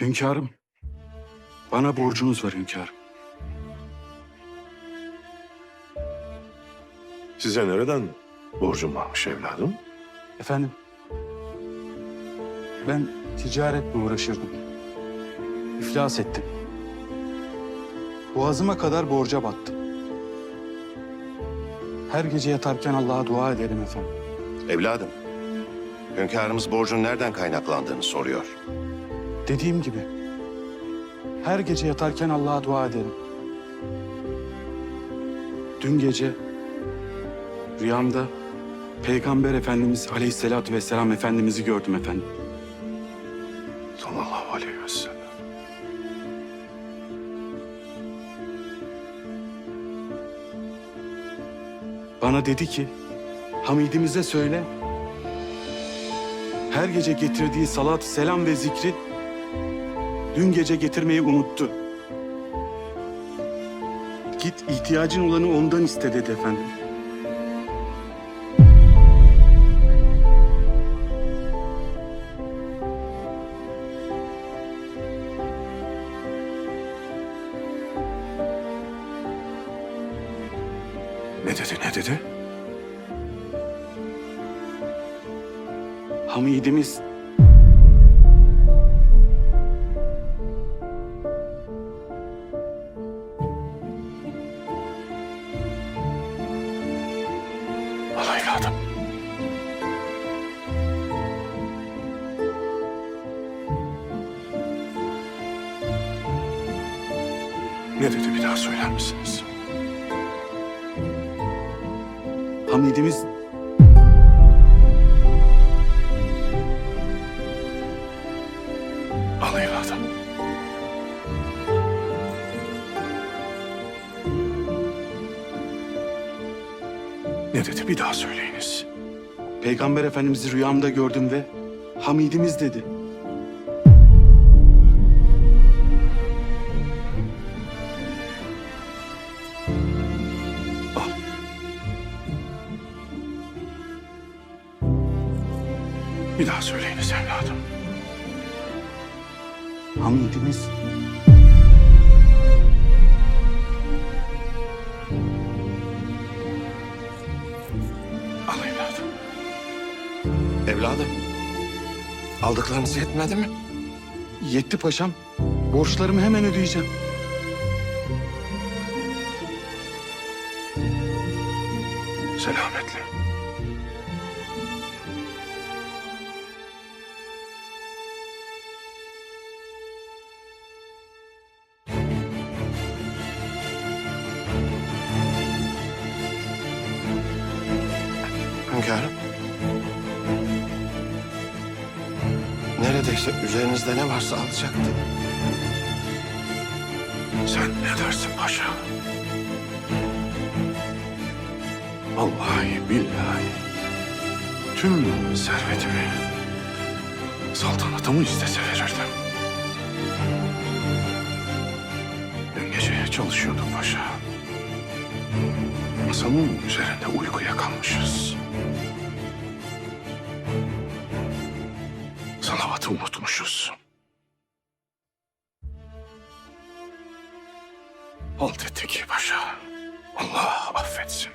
Hünkârım, bana borcunuz var hünkârım. Size nereden borcum varmış evladım? Efendim, ben ticaretle uğraşırdım. İflas ettim. Boğazıma kadar borca battım. Her gece yatarken Allah'a dua ederim efendim. Evladım, hünkârımız borcun nereden kaynaklandığını soruyor. Dediğim gibi, her gece yatarken Allah'a dua ederim. Dün gece rüyamda Peygamber Efendimiz Aleyhisselatü Vesselam Efendimiz'i gördüm efendim. Sallallahu aleyhi ve sellem. Bana dedi ki, Hamidimize söyle, her gece getirdiği salat, selam ve zikri dün gece getirmeyi unuttu. Git ihtiyacın olanı ondan iste dedi efendim. Ne dedi ne dedi? Hamidimiz Ne dedi bir daha söyler misiniz? Hamidimiz Al. Ne dedi bir daha söyleyiniz. Peygamber Efendimiz'i rüyamda gördüm ve Hamidimiz dedi. Bir daha söyleyiniz evladım. Hamidimiz Al evladım. Evladım, aldıklarınız yetmedi mi? yetti paşam. Borçlarımı hemen ödeyeceğim. Selametle. Hünkârım. Neredeyse üzerinizde ne varsa alacaktı. Sen ne dersin paşa? Vallahi billahi tüm servetimi saltanatımı istese verirdim. Dün gece çalışıyordum paşa. Masamın üzerinde uykuya kalmışız. Salavatı unutmuşuz. Halt ettik paşa. Allah affetsin.